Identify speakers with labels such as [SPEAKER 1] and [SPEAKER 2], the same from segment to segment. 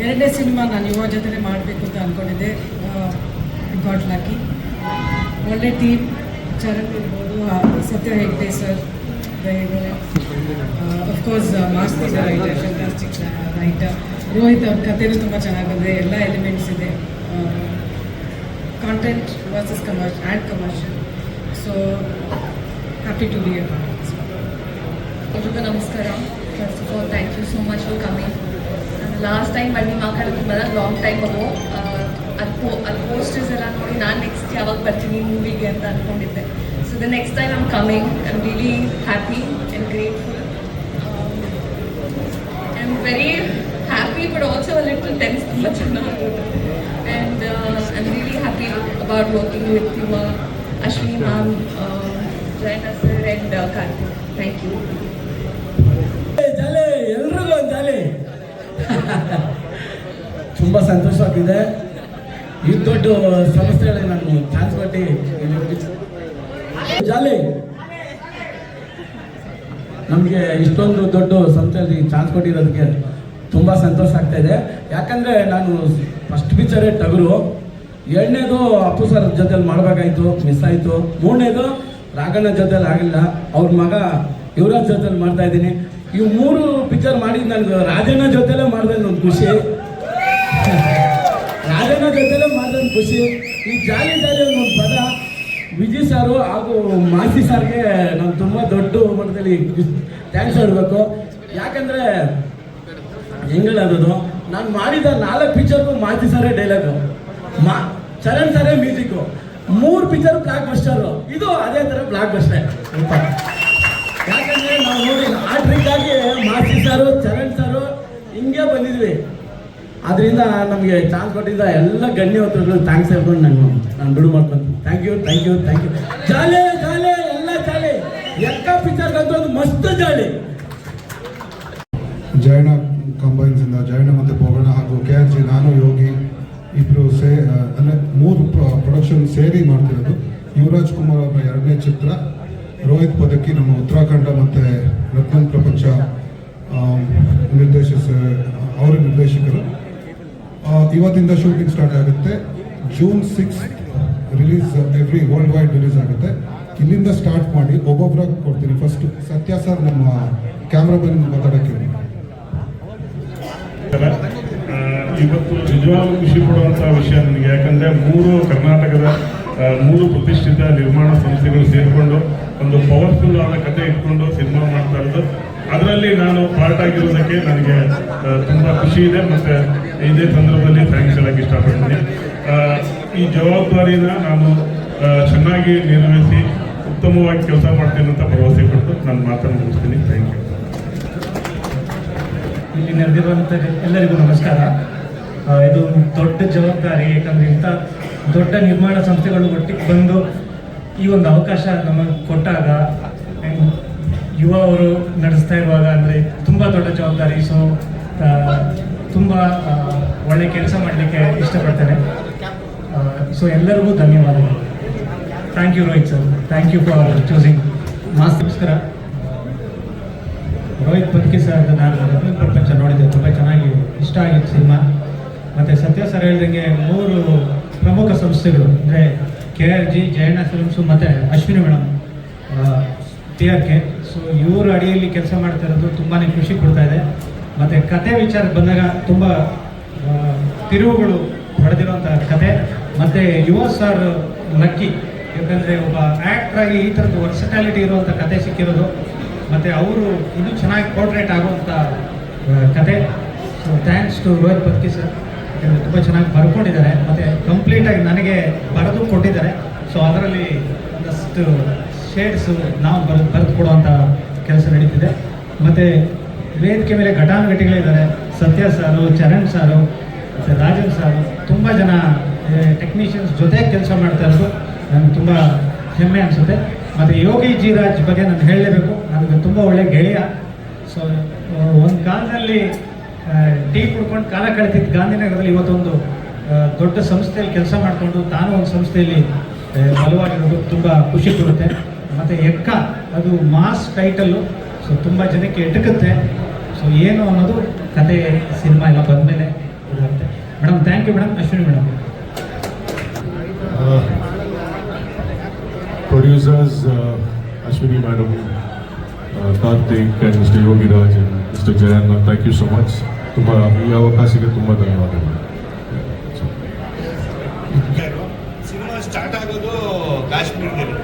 [SPEAKER 1] ಎರಡನೇ ಸಿನಿಮಾ ನಾನು ಯುವ ಜೊತೆ ಮಾಡಬೇಕು ಅಂತ ಅಂದ್ಕೊಂಡಿದ್ದೆ ಗಾಟ್ ಲಾಕಿ ಒಳ್ಳೆ ಟೀಮ್ ಚರಣ್ ಇರ್ಬೋದು Satya Hegde sir of course Masti writer fantastic writer Rohit ಅವ್ರ ಕಥೆನೂ ತುಂಬ ಚೆನ್ನಾಗಿ ಬಂದಿದೆ. ಎಲ್ಲ ಎಲಿಮೆಂಟ್ಸ್ ಇದೆ. Content versus ಕಮರ್ಷ್ and commercial so happy to be a
[SPEAKER 2] ಎಲ್ರಿಗೂ ನಮಸ್ಕಾರ. First of all thank you so much for coming last time ಬನ್ನಿ ಮಾತಾಡೋದು ಬರೋದು ಲಾಂಗ್ ಟೈಮ್ ಅಗೋ ಅದು ಅದು ಪೋಸ್ಟರ್ಸ್ ಎಲ್ಲ ನೋಡಿ ನಾನು ನೆಕ್ಸ್ಟ್ ಯಾವಾಗ ಬರ್ತೀನಿ ಮೂವಿಗೆ ಅಂತ ಅಂದ್ಕೊಂಡಿದ್ದೆ so the next time I'm coming I am really happy and grateful I am very happy but also little tense ತುಂಬ ಚೆನ್ನಾಗಿದೆ and I am really happy about working with Yuva Ashwini ma'am Jayana sir and Karthik thank you
[SPEAKER 3] jolly ಎಲ್ರಿಗೂ ಒಂದು ಜಾಲಿ. ತುಂಬ ಸಂತೋಷವಾಗಿದೆ ಈ ದೊಡ್ಡ ಸಂಸ್ಥೆಗಳಿಗೆ ನಾನು ಚಾನ್ಸ್ ಕೊಟ್ಟಿ ಜಾಲಿ. ನಮಗೆ ಇಷ್ಟೊಂದು ದೊಡ್ಡ ಸಂಸ್ಥೆಯಲ್ಲಿ ಚಾನ್ಸ್ ಕೊಟ್ಟಿರೋದಕ್ಕೆ ತುಂಬ ಸಂತೋಷ ಆಗ್ತಾ ಇದೆ. ಯಾಕಂದರೆ ನಾನು ಫಸ್ಟ್ ಪಿಕ್ಚರೇ ಟಗರು. ಎರಡನೇದು ಅಪ್ಪು ಸರ್ ಜೊತೆಲಿ ಮಾಡಬೇಕಾಯ್ತು ಮಿಸ್ ಆಯಿತು. ಮೂರನೇದು ರಾಘಣ್ಣ ಜೊತೆಲಿ ಆಗಿಲ್ಲ. ಅವ್ರ ಮಗ ಯುವರಾಜ್ ಜೊತೆಲಿ ಮಾಡ್ತಾ ಇದ್ದೀನಿ. ಇವು ಮೂರು ಪಿಕ್ಚರ್ ಮಾಡಿದ್ದು ನನಗೆ ರಾಜಣ್ಣ ಜೊತೆಲೇ ಮಾಡಿದೆ ಒಂದು ಖುಷಿ. ರಾಜಣ್ಣ ಜೊತೆಲೇ ಒಂದು ಖುಷಿ. ಈ ಜಾಲಿ ಜಾಲಿ ಒಂದು ಪದ ವಿಜಯ್ ಸಾರು ಹಾಗೂ ಮಾಸಿ ಸಾರ್ಗೆ ನಾನು ತುಂಬ ದೊಡ್ಡ ಮಟ್ಟದಲ್ಲಿ ಥ್ಯಾಂಕ್ಸ್ ಹೇಳಬೇಕು. ಯಾಕಂದರೆ ಹೆಂಗ್ ಹೇಳೋದು? ನಾನು ಮಾಡಿದ ನಾಲ್ಕು ಪಿಕ್ಚರ್ಗೂ ಮಾಸಿ ಸಾರೇ ಡೈಲಾಗು ಮಾ, ಚರಣ್ ಸಾರೇ ಮ್ಯೂಸಿಕ್ಕು ಮೂರು ಪಿಕ್ಚರ್ ಬ್ಲಾಕ್ ಬಸ್ಟರು ಇದು ಅದೇ ಥರ ಬ್ಲಾಕ್ ಬಸ್ಟರ್ ನೋಡಿ ಸಾರು, ಚರಣ್ ಸಾರು ಹಿಂಗೆ ಬಂದಿದ್ವಿ. ಅದರಿಂದ ನಮಗೆ ಚಾನ್ಸ್ ಕೊಟ್ಟಿದ್ದ ಎಲ್ಲ ಗಣ್ಯವಂತರುಗಳು ಥ್ಯಾಂಕ್ಸ್ ಹೇಳ್ಕೊಂಡು ನಾನು ನಾನು ಬಿಡು ಮಾಡ್ಕೊಂತೀನಿ. Thank you thank you thank you ಜಾಲೆ ಜಾಲೆ, ಎಲ್ಲ ಜಾಲೆ. ಎಕ್ಕ ಪಿಚರ್ ಒಂದು ಮಸ್ತ್ ಜಾಲಿ.
[SPEAKER 4] ಜೈನ ಕಂಬೈನ್ಸ್ ಇಂದ ಜಯಣ್ಣ ಮತ್ತು ಬೋಗಣ ಹಾಗೂ ಕೆ ಆರ್ ಜಿ, ನಾನು, ಯೋಗಿ ಇಬ್ಬರು ಸೇ ಅಂದರೆ ಮೂರು ಪ್ರೊಡಕ್ಷನ್ ಸೇರಿ ಮಾಡ್ತಿರೋದು. ಯುವರಾಜ್ ಕುಮಾರ್ ಅವರ ಎರಡನೇ ಚಿತ್ರ. ರೋಹಿತ್ ಪದಕಿ ನಮ್ಮ ಉತ್ತರಾಖಂಡ ಮತ್ತು ರತ್ನಂ ಪ್ರಪಂಚ ನಿರ್ದೇಶ ಅವರ ನಿರ್ದೇಶಕರು. ಇವತ್ತಿಂದ ಶೂಟಿಂಗ್ ಸ್ಟಾರ್ಟ್ ಆಗುತ್ತೆ. June six release every world wide release ಆಗುತ್ತೆ. ಇಲ್ಲಿಂದ ಸ್ಟಾರ್ಟ್ ಮಾಡಿ ಒಬ್ಬೊಬ್ಬರಾಗಿ ಕೊಡ್ತೀನಿ. ಫಸ್ಟ್ ಸತ್ಯ ಸರ್ ನಮ್ಮ ಕ್ಯಾಮ್ರಾಮನ್ ಮಾತಾಡೋಕ್ಕೆ.
[SPEAKER 5] ಇವತ್ತು ನಿಜವಾಗ್ಲೂ ಖುಷಿ ಪಡುವಂತಹ ವಿಷಯ ನನಗೆ ಯಾಕಂದರೆ ಮೂರು ಕರ್ನಾಟಕದ ಮೂರು ಪ್ರತಿಷ್ಠಿತ ನಿರ್ಮಾಣ ಸಂಸ್ಥೆಗಳು ಸೇರಿಕೊಂಡು ಒಂದು ಪವರ್ಫುಲ್ ಆದ ಕತೆ ಇಟ್ಕೊಂಡು ಸಿನಿಮಾ ಮಾಡ್ತಾ ಇರೋದು. ಅದರಲ್ಲಿ ನಾನು ಪಾರ್ಟ್ ಆಗಿರೋದಕ್ಕೆ ನನಗೆ ತುಂಬ ಖುಷಿ ಇದೆ ಮತ್ತು ಇದೇ ಸಂದರ್ಭದಲ್ಲಿ ಥ್ಯಾಂಕ್ಸ್ ಹೇಳಕ್ಕೆ ಇಷ್ಟಪಡ್ತೀನಿ. ಈ ಜವಾಬ್ದಾರಿನ ನಾನು ಚೆನ್ನಾಗಿ ನಿರ್ವಹಿಸಿ, ಉತ್ತಮವಾಗಿ ಕೆಲಸ ಮಾಡ್ತೀನಿ ಅಂತ ಭರವಸೆ ಕೊಟ್ಟು ನಾನು ಮಾತನ್ನು ಮುಗಿಸ್ತೀನಿ. ಥ್ಯಾಂಕ್ ಯು
[SPEAKER 6] ಇಲ್ಲಿ ನೆರೆದಿರುವಂಥ ಎಲ್ಲರಿಗೂ ನಮಸ್ಕಾರ. ಇದು ದೊಡ್ಡ ಜವಾಬ್ದಾರಿ ಯಾಕಂದರೆ ಇಂಥ ದೊಡ್ಡ ನಿರ್ಮಾಣ ಸಂಸ್ಥೆಗಳು ಒಟ್ಟಿಗೆ ಬಂದು ಈ ಒಂದು ಅವಕಾಶ ನಮಗೆ ಕೊಟ್ಟಾಗ ಯುವ ಅವರು ನಡೆಸ್ತಾ ಇರುವಾಗ ಅಂದರೆ ತುಂಬ ದೊಡ್ಡ ಜವಾಬ್ದಾರಿ. ಸೊ ತುಂಬ ಒಳ್ಳೆ ಕೆಲಸ ಮಾಡಲಿಕ್ಕೆ ಇಷ್ಟಪಡ್ತೇನೆ. ಸೊ ಎಲ್ಲರಿಗೂ ಧನ್ಯವಾದಗಳು. Thank you Rohit sir thank you for choosing mass ನಮಸ್ಕಾರ. ರೋಹಿತ್ ಬದುಕಿ ಸರ್ ನಾನು ರತ್ನ ಪ್ರಪಂಚ ನೋಡಿದ್ದೆ. ತುಂಬ ಚೆನ್ನಾಗಿ, ಇಷ್ಟ ಆಗಿತ್ತು ಸಿನಿಮಾ. ಮತ್ತು ಸತ್ಯ ಸರ್ ಹೇಳಿದಂಗೆ ಮೂರು ಪ್ರಮುಖ ಸಂಸ್ಥೆಗಳು, ಅಂದರೆ K R G, Jayanna films ಮತ್ತು Ashwini madam T R K. So ಇವರು ಅಡಿಯಲ್ಲಿ ಕೆಲಸ ಮಾಡ್ತಾ ಇರೋದು ತುಂಬಾ ಖುಷಿ ಕೊಡ್ತಾ ಇದೆ. ಮತ್ತು ಕತೆ ವಿಚಾರಕ್ಕೆ ಬಂದಾಗ ತುಂಬ ತಿರುವುಗಳು ಹೊಡೆದಿರುವಂಥ ಕತೆ. ಮತ್ತು ಯುವ ಸರ್ ಲಕ್ಕಿ, ಯಾಕಂದರೆ ಒಬ್ಬ ಆ್ಯಕ್ಟ್ರಾಗಿ ಈ ಥರದ್ದು ವರ್ಸಟ್ಯಾಲಿಟಿ ಇರುವಂಥ ಕತೆ ಸಿಕ್ಕಿರೋದು. ಮತ್ತು ಅವರು ಇನ್ನೂ ಚೆನ್ನಾಗಿ ಪೋರ್ಟ್ರೇಟ್ ಆಗುವಂಥ ಕತೆ. So thanks to Rohit Padaki sir ತುಂಬ ಚೆನ್ನಾಗಿ ಬರ್ಕೊಂಡಿದ್ದಾರೆ. ಮತ್ತು ಕಂಪ್ಲೀಟಾಗಿ ನನಗೆ ಬರೆದು ಕೊಟ್ಟಿದ್ದಾರೆ. ಸೊ ಅದರಲ್ಲಿ ಒಂದಷ್ಟು ಶೇಡ್ಸು ನಾವು ಬರೆದು ಬರೆದು ಕೊಡುವಂಥ ಕೆಲಸ ನಡೀತಿದೆ. ಮತ್ತು ವೇದಿಕೆ ಮೇಲೆ ಘಟಾನುಘಟಿಗಳಿದ್ದಾರೆ. ಸತ್ಯ ಸಾರು, ಚರಣ್ ಸಾರು, ಮತ್ತು ರಾಜನ್ ಸಾರು, ತುಂಬ ಜನ ಟೆಕ್ನಿಷಿಯನ್ಸ್ ಜೊತೆ ಕೆಲಸ ಮಾಡ್ತಾ ಇರೋದು. ನನಗೆ ತುಂಬ ಹೆಮ್ಮೆ ಅನಿಸುತ್ತೆ. ಮತ್ತು ಯೋಗಿ ಜೀರಾಜ್ ಬಗ್ಗೆ ನಾನು ಹೇಳಲೇಬೇಕು. ನನಗೆ ತುಂಬ ಒಳ್ಳೆ ಗೆಳೆಯ. ಸೊ ಒಂದು ಕಾಲದಲ್ಲಿ ಟೀ ಕುಡ್ಕೊಂಡು ಕಾಲ ಕಳೆದಿದ್ದು ಗಾಂಧಿನಗರದಲ್ಲಿ ಇವತ್ತೊಂದು ದೊಡ್ಡ ಸಂಸ್ಥೆಯಲ್ಲಿ ಕೆಲಸ ಮಾಡಿಕೊಂಡು ತಾನು ಒಂದು ಸಂಸ್ಥೆಯಲ್ಲಿ ಬಲವಾಗಿರೋದು ತುಂಬ ಖುಷಿ ಕೊಡುತ್ತೆ. ಮತ್ತು ಎಕ್ಕ, ಅದು ಮಾಸ್ ಟೈಟಲ್ಲು, ಸೊ ತುಂಬ ಜನಕ್ಕೆ ಎಟಕುತ್ತೆ. ಸೊ ಏನು ಅನ್ನೋದು ಕತೆ ಸಿನಿಮಾ ಎಲ್ಲ ಬಂದಮೇಲೆ ಇರುತ್ತೆ madam thank you madam Ashwini madam
[SPEAKER 7] producers Ashwini madam Karthik mister Yogiraj mister and thank you so much ತುಂಬ ಈ ಅವಕಾಶಕ್ಕೆ ತುಂಬ ಧನ್ಯವಾದಗಳು.
[SPEAKER 8] ಸಿನಿಮಾ ಸ್ಟಾರ್ಟ್ ಆಗೋದು ಕಾಶ್ಮೀರದಲ್ಲಿ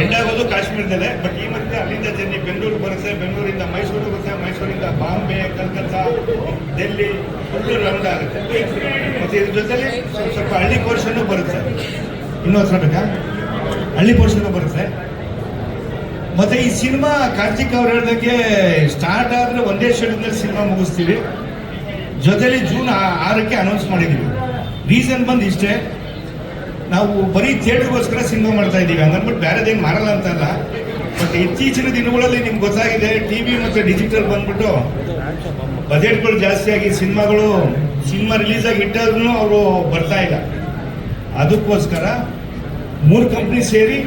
[SPEAKER 8] ಎಂಡ್ ಆಗೋದು ಕಾಶ್ಮೀರದಲ್ಲೇ ಬಟ್ ಈ ಮಧ್ಯೆ ಅಲ್ಲಿಂದ ಜರ್ನಿ ಬೆಂಗಳೂರು ಬರುತ್ತೆ ಬೆಂಗಳೂರಿಂದ ಮೈಸೂರು ಬರುತ್ತೆ ಮೈಸೂರಿಂದ ಬಾಂಬೆ ಕಲ್ಕತ್ತಾ ಡೆಲ್ಲಿ ಫುಲ್ಲು ರೌಂಡ್ ಆಗುತ್ತೆ ಮತ್ತೆ ಇದ್ರ ಜೊತೆಲಿ ಸ್ವಲ್ಪ ಹಳ್ಳಿ ಪೋರ್ಷನ್ ಬರುತ್ತೆ ಇನ್ನೊಂದು ಸ್ವಲ್ಪ ಬೇಕಾ ಹಳ್ಳಿ ಪೋರ್ಷನ್ನು ಬರುತ್ತೆ ಮತ್ತೆ ಈ ಸಿನಿಮಾ ಕಾರ್ತಿಕ್ ಅವ್ರು ಹೇಳ್ದಂಗೆ ಸ್ಟಾರ್ಟ್ ಆದ್ರೆ ಸಿನಿಮಾ ಮುಗಿಸ್ತೀವಿ. ಜೊತೆಲಿ ಜೂನ್ ಆರಕ್ಕೆ ಅನೌನ್ಸ್ ಮಾಡಿದ್ದೀವಿ. ರೀಸನ್ ಬಂದು ಇಷ್ಟೇ. ನಾವು ಬರೀ ಥಿಯೇಟರ್ಗೋಸ್ಕರ ಸಿನಿಮಾ ಮಾಡ್ತಾ ಇದ್ದೀವಿ. ಹಂಗನ್ಬಿಟ್ಟು ಬೇರೆದೇನು ಮಾಡಲ್ಲ ಅಂತಲ್ಲ ಬಟ್ ಇತ್ತೀಚಿನ ದಿನಗಳಲ್ಲಿ ನಿಮ್ಗೆ ಗೊತ್ತಾಗಿದೆ ಟಿ ವಿ ಮತ್ತು ಡಿಜಿಟಲ್ ಬಂದ್ಬಿಟ್ಟು ಬಜೆಟ್ಗಳು ಜಾಸ್ತಿ ಆಗಿ ಸಿನಿಮಾಗಳು ಸಿನಿಮಾ ರಿಲೀಸ್ ಆಗಿ ಇಟ್ಟಾದ್ರೂ ಅವರು ಬರ್ತಾ ಇಲ್ಲ. ಅದಕ್ಕೋಸ್ಕರ ಮೂರು ಕಂಪ್ನಿ ಸೇರಿ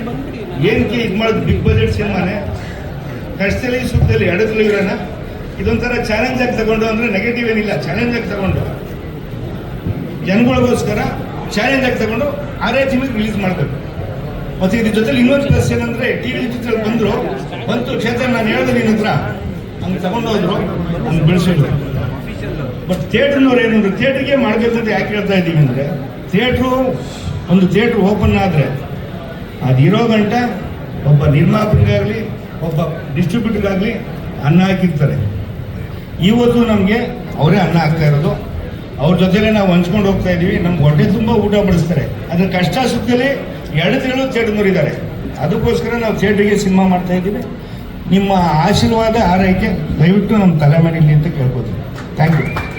[SPEAKER 8] ಏನಕ್ಕೆ ಇದು ಮಾಡೋದು ಬಿಗ್ ಬಜೆಟ್ ಸಿನಿಮಾನೇ. ಕಷ್ಟದಲ್ಲಿ ಎಡದಲ್ಲಿ ಇರೋಣ. ಇದೊಂಥರ ಚಾಲೆಂಜ್ ಆಗಿ ತಗೊಂಡು ಅಂದ್ರೆ ನೆಗೆಟಿವ್ ಏನಿಲ್ಲ ಚಾಲೆಂಜ್ ಆಗಿ ತಗೊಂಡು. ಜನಗಳಿಗೋಸ್ಕರ ಚಾಲೆಂಜ್ ಆಗಿ ತಗೊಂಡು ಆರೇ ಜಿಮಿಗೆ ರಿಲೀಸ್ ಮಾಡಬೇಕು ಮತ್ತೆ ಇದ್ರ ಜೊತೆಲಿ ಇನ್ನೊಂದು ಪ್ಲಸ್ ಏನಂದ್ರೆ ಟಿ ವಿ ಡಿಜಿಟಲ್ ಬಂದ್ರು, ಬಂತು, ಕ್ಷೇತ್ರ ನಾನು ಹೇಳಿದೆ ನಿನ್ನ ಹತ್ರ. ಹಂಗೆ ತಗೊಂಡೋದ್ರು ಹಂಗೆ ಬೆಳೆಸಿದ್ರು ಬಟ್ ಥಿಯೇಟ್ರ್ನವ್ರು ಏನಂದ್ರೆ ಥಿಯೇಟ್ರಿಗೆ ಮಾಡಬೇಕಂತ ಯಾಕೆ ಹೇಳ್ತಾ ಇದ್ದೀವಿ ಅಂದ್ರೆ ಥಿಯೇಟ್ರು ಒಂದು ಥಿಯೇಟ್ರ್ ಓಪನ್ ಆದರೆ ಅದಿರೋ ಗಂಟ ಒಬ್ಬ ನಿರ್ಮಾಪಕರಿಗಾಗಲಿ ಒಬ್ಬ ಡಿಸ್ಟ್ರಿಬ್ಯೂಟರ್ಗಾಗಲಿ ಅನ್ನ ಹಾಕಿರ್ತಾರೆ. ಇವತ್ತು ನಮಗೆ ಅವರೇ ಅನ್ನ ಹಾಕ್ತಾ ಇರೋದು. ಅವ್ರ ಜೊತೆಲೆ ನಾವು ಹಂಚ್ಕೊಂಡು ಹೋಗ್ತಾ ಇದೀವಿ ನಮ್ಗೆ ಹೊಟ್ಟೆ ತುಂಬ ಊಟ ಬಡಿಸ್ತಾರೆ. ಅದ್ರ ಕಷ್ಟ ಸುಖದಲ್ಲಿ ಎರಡು ತಿಂಗಳು ಥಿಯೇಟರ್ನವ್ರು ಅದಕ್ಕೋಸ್ಕರ ನಾವು ಥಿಯೇಟ್ರಿಗೆ ಸಿನಿಮಾ ಮಾಡ್ತಾ ಇದ್ದೀವಿ. ನಿಮ್ಮ ಆಶೀರ್ವಾದ, ಆರೈಕೆ ದಯವಿಟ್ಟು ನಮ್ಮ ತಲೆ ಅಂತ ಕೇಳ್ಬೋದು ಥ್ಯಾಂಕ್ ಯು